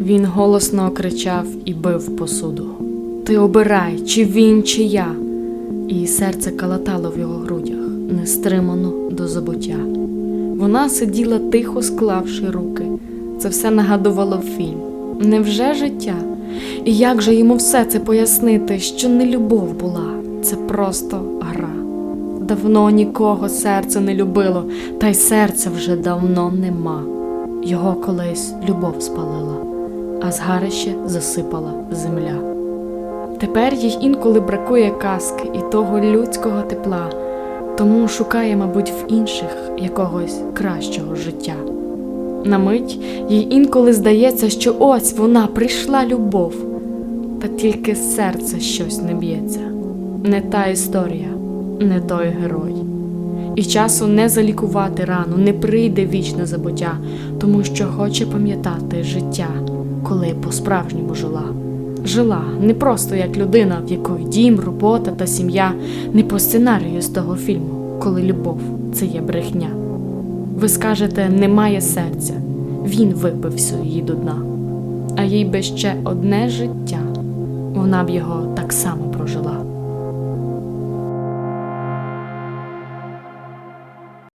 Він голосно кричав і бив посуду. Ти обирай, чи він, чи я. І серце калатало в його грудях, нестримано до забуття. Вона сиділа тихо склавши руки. Це все нагадувало фільм. Невже життя? І як же йому все це пояснити, що не любов була, це просто гра. Давно нікого серце не любило, та й серця вже давно нема. Його колись любов спалила, а згарище засипала земля. Тепер їй інколи бракує казки і того людського тепла, тому шукає, мабуть, в інших якогось кращого життя. На мить їй інколи здається, що ось вона прийшла любов, та тільки серце щось не б'ється, не та історія, не той герой. І часу не залікувати рану, не прийде вічне забуття, тому що хоче пам'ятати життя, коли по-справжньому жила. Жила не просто як людина, в якої дім, робота та сім'я, не по сценарію з того фільму, коли любов це є брехня. Ви скажете, немає серця, він випив її до дна, а їй би ще одне життя, вона б його так само.